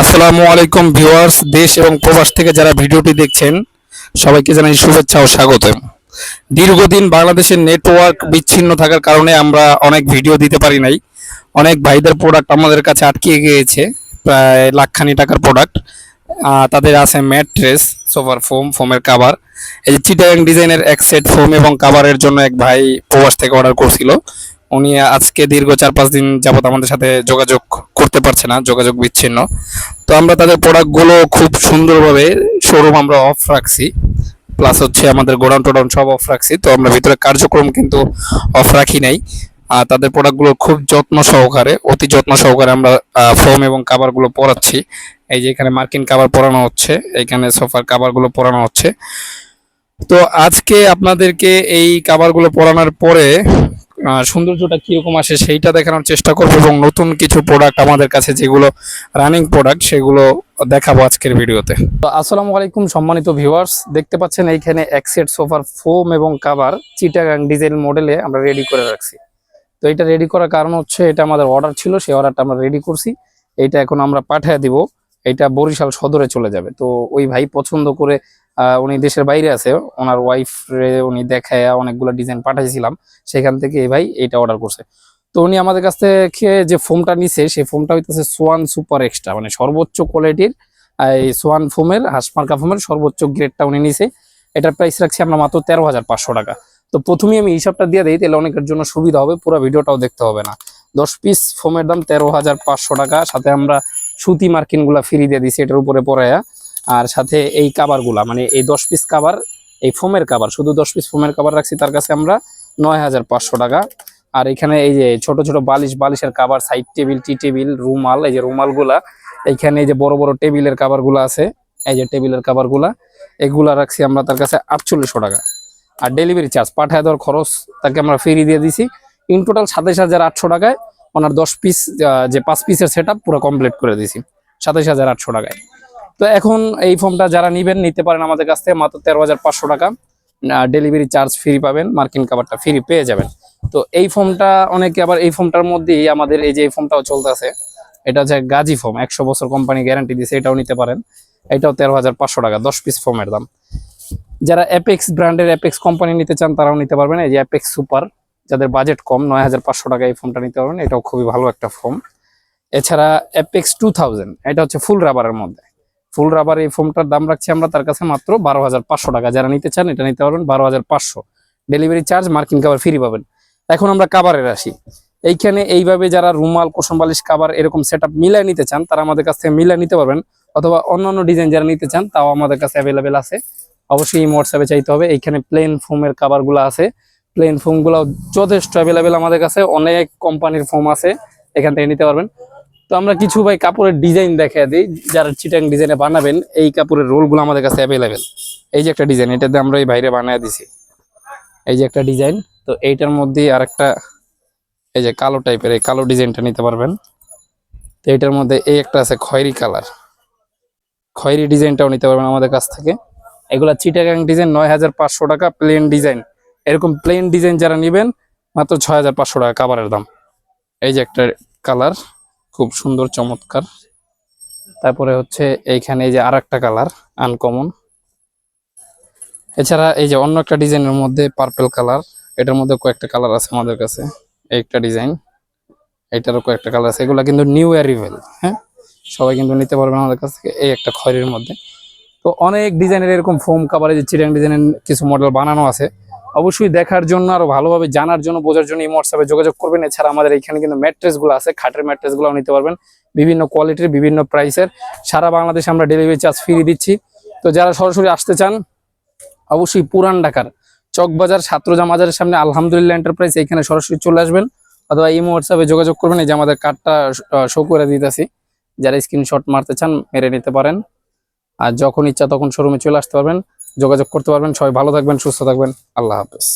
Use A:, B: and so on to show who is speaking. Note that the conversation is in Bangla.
A: আসসালামু আলাইকুম ভিউয়ার্স, দেশ এবং প্রবাস থেকে যারা ভিডিওটি দেখছেন, সবাইকে জানাই শুভেচ্ছা ও স্বাগত। দীর্ঘদিন বাংলাদেশের নেটওয়ার্ক বিচ্ছিন্ন থাকার কারণে আমরা অনেক ভিডিও দিতে পারি নাই। অনেক ভাইদের প্রোডাক্ট আমাদের কাছে আটকে গিয়েছে, প্রায় লাখখানি টাকার প্রোডাক্ট তাদের আছে ম্যাট্রেস সোফার ফোম ফোমের কাভার এই যে চিটাগাং ডিজাইনের এক সেট ফোম এবং কাভারের জন্য এক ভাই প্রবাস থেকে অর্ডার করছিল। উনি আজকে দীর্ঘ চার পাঁচ দিন যাবত আমাদের সাথে যোগাযোগ করতে পারছে না, যোগাযোগ বিচ্ছিন্ন। তো আমরা তাদের প্রোডাক্টগুলো খুব সুন্দরভাবে শোরুম আমরা অফ রাখছি। প্লাস হচ্ছে আমাদের গোডাউন টোডাউন সব অফ রাখছি। তো আমরা ভিতরে কার্যক্রম কিন্তু অফ রাখি নাই। আর তাদের প্রোডাক্টগুলো খুব যত্ন সহকারে, অতি যত্ন সহকারে আমরা ফোম এবং কাভারগুলো পরাচ্ছি। এই যে এখানে মার্কিন কাভার পরানো হচ্ছে, এখানে সোফার কাভারগুলো পরানো হচ্ছে। তো আজকে আপনাদেরকে এই কাভারগুলো পরানোর পরে সৌন্দর্যটা কীরকম আসে সেইটা দেখানোর চেষ্টা করব এবং নতুন কিছু প্রোডাক্ট আমাদের কাছে যেগুলো রানিং প্রোডাক্ট সেগুলো দেখাবো আজকের ভিডিওতে। তো আসসালামু আলাইকুম সম্মানিত ভিউয়ার্স দেখতে পাচ্ছেন এইখানে এক সেট সোফার ফোম এবং কাভার চিটাগাং ডিজাইন মডেলে আমরা রেডি করে রাখছি। তো এটা রেডি করার কারণ হচ্ছে এটা আমাদের অর্ডার ছিল সেই অর্ডারটা আমরা রেডি করছি। এটা এখন আমরা পাঠিয়ে দিব। এটা বরিশাল সদরে চলে যাবে। তো ওই ভাই পছন্দ করে উনি দেশের বাইরে আছে। ওনার ওয়াইফ উনি দেখায় অনেকগুলো ডিজাইন পাঠাইছিলাম। সেখান থেকে এই ভাই এটা অর্ডার করছে। তো উনি আমাদের কাছ থেকে যে ফোমটা নিছে, সেই ফোমটা হইতেছে সোয়ান সুপার এক্সট্রা মানে সর্বোচ্চ কোয়ালিটির এই সোয়ান ফোমের হাসমার্কা ফোমের সর্বোচ্চ গ্রেডটা উনি নিছে। এটার প্রাইস রাখছি আমরা মাত্র তেরো হাজার পাঁচশো টাকা। তো প্রথমেই আমি হিসাবটা দিয়ে দিই, তাহলে অনেকের জন্য সুবিধা হবে, পুরো ভিডিওটাও দেখতে হবে না। দশ পিস ফোমের দাম তেরো হাজার পাঁচশো টাকা, সাথে আমরা সুতি মার্কিনগুলা ফ্রি দিয়ে দিছি, এটার উপরে পরায়া আর সাথে এই কাবারগুলা মানে এই দশ পিস কাবার এই ফোমের কাবার শুধু দশ পিস ফোমের কাবার রাখছি, তার কাছে আমরা নয় হাজার পাঁচশো টাকা। আর এখানে এই যে ছোট ছোট বালিশ, বালিশের কাবার সাইড টেবিল টি টেবিল রুমাল, এই যে রুমালগুলা, এইখানে এই যে বড় বড় টেবিলের কাবারগুলো আছে, এই যে টেবিলের কাবারগুলা এগুলা রাখছি আমরা তার কাছে আটচল্লিশশো টাকা। আর ডেলিভারি চার্জ পাঠায় দেওয়ার খরচ তাকে আমরা ফ্রি দিয়ে দিছি। ইন টোটাল সাতাইশ হাজার আটশো টাকায় ওনার দশ পিস যে পাঁচ পিসের সেট পুরো কমপ্লিট করে দিছি। সাতাইশ হাজার আটশো টাকায়। তো এখন এই ফর্মটা যারা নিবেন, নিতে পারেন আমাদের কাছ থেকে মাত্র তেরো হাজার পাঁচশো টাকা। ডেলিভারি চার্জ ফ্রি পাবেন মার্কিন কাভারটা ফ্রি পেয়ে যাবেন। তো এই ফর্মটা অনেকে আবার এই ফর্মটার মধ্যেই আমাদের এই যে এই ফর্মটাও চলতেছে, এটা হচ্ছে গাজী ফর্ম, একশো বছর কোম্পানি গ্যারান্টি দিছে, এটাও নিতে পারেন। এটাও তেরো হাজার পাঁচশো টাকা, দশ পিস ফর্মের দাম। যারা অ্যাপেক্স ব্র্যান্ডের অ্যাপেক্স কোম্পানি নিতে চান, তারাও নিতে পারবেন। এই যে অ্যাপেক্স সুপার যাদের বাজেট কম, নয় হাজার পাঁচশো টাকা এই ফোনটা নিতে পারবেন। এটাও খুবই ভালো একটা ফোম এছাড়া অ্যাপেক্স টু থাউজেন্ড এটা হচ্ছে ফুল রাবারের মধ্যে। ফুল রাবার এই ফোমটার দাম রাখছি আমরা তার কাছে মাত্র বারো হাজার পাঁচশো টাকা। যারা নিতে চান এটা নিতে পারবেন, বারো হাজার পাঁচশো। ডেলিভারি চার্জ মার্কিন কাবার ফ্রি পাবেন। এখন আমরা কাবারের আসি। এইখানে এইভাবে যারা রুমাল কোসম বালিশ কাবার এরকম সেট আপ মিলায় নিতে চান, তারা আমাদের কাছ থেকে মিলায় নিতে পারবেন। অথবা অন্যান্য ডিজাইন যারা নিতে চান, তাও আমাদের কাছে অ্যাভেলেবেল আছে। অবশ্যই এই হোয়াটসঅ্যাপে চাইতে হবে। এইখানে প্লেন ফোমের কাভারগুলো আছে। প্লেন ফোমগুলো যথেষ্ট অ্যাভেলেবেল আমাদের কাছে। অনেক কোম্পানির ফোম আছে। এখান থেকে নিতে পারবেন। তো আমরা কিছু ভাই কাপড়ের ডিজাইন দেখা দিই, যারা চিটাং ডিজাইনে বানাবেন, এই কাপড়ের রোলগুলো আমাদের কাছে অ্যাভেলেবেল এই যে একটা ডিজাইন এটাতে আমরা এই বাইরে বানিয়ে দিছি। এই যে একটা ডিজাইন তো এইটার মধ্যে আর একটা এই যে কালো টাইপের এই কালো ডিজাইনটা নিতে পারবেন। তো এইটার মধ্যে এই একটা আছে খয়েরি কালার। খয়েরি ডিজাইনটাও নিতে পারবেন আমাদের কাছ থেকে। এগুলা চিটাগাং ডিজাইন নয় হাজার পাঁচশো টাকা প্লেন ডিজাইন এরকম প্লেন ডিজাইন যারা নেবেন, মাত্র ছয় হাজার পাঁচশো টাকা কাভারের দাম। এই যে একটা কালার। খুব সুন্দর, চমৎকার। তারপরে হচ্ছে এইখানে এই যে আর একটা কালার আনকমন এছাড়া এই যে অন্য একটা ডিজাইনের মধ্যে পার্পেল কালার, এটার মধ্যে কয়েকটা কালার আছে আমাদের কাছে, একটা ডিজাইন, এটারও কয়েকটা কালার আছে। এগুলো কিন্তু নিউ অ্যারিভেল হ্যাঁ? সবাই কিন্তু নিতে পারবেন আমাদের কাছ থেকে এই একটা খয়েরির মধ্যে। তো অনেক ডিজাইনের এরকম ফোম কাভারে যে চিরাং ডিজাইনের কিছু মডেল বানানো আছে। অবশ্যই দেখার জন্য আরও ভালোভাবে জানার জন্য, বোঝার জন্য এই হোয়াটসঅ্যাপে যোগাযোগ করবেন। এছাড়া আমাদের এখানে কিন্তু ম্যাট্রেসগুলো আছে, খাটের ম্যাট্রেসগুলো নিতে পারবেন। বিভিন্ন কোয়ালিটির বিভিন্ন প্রাইসের সারা বাংলাদেশে আমরা ডেলিভারি চার্জ ফ্রি দিচ্ছি। তো যারা সরাসরি আসতে চান, অবশ্যই পুরান ঢাকার চকবাজার ছাত্রজা মাজারের সামনে আলহামদুলিল্লাহ এন্টারপ্রাইজ এখানে সরাসরি চলে আসবেন। অথবা এই হোয়াটসঅ্যাপে যোগাযোগ করবেন, এই যে আমাদের কার্ডটা শো করে দিতেছি। যারা স্ক্রিনশট মারতে চান, মেরে নিতে পারেন। আর যখন ইচ্ছা তখন শোরুমে চলে আসতে পারবেন। যোগাযোগ করতে পারবেন। সবাই ভালো থাকবেন সুস্থ থাকবেন। আল্লাহ হাফেজ।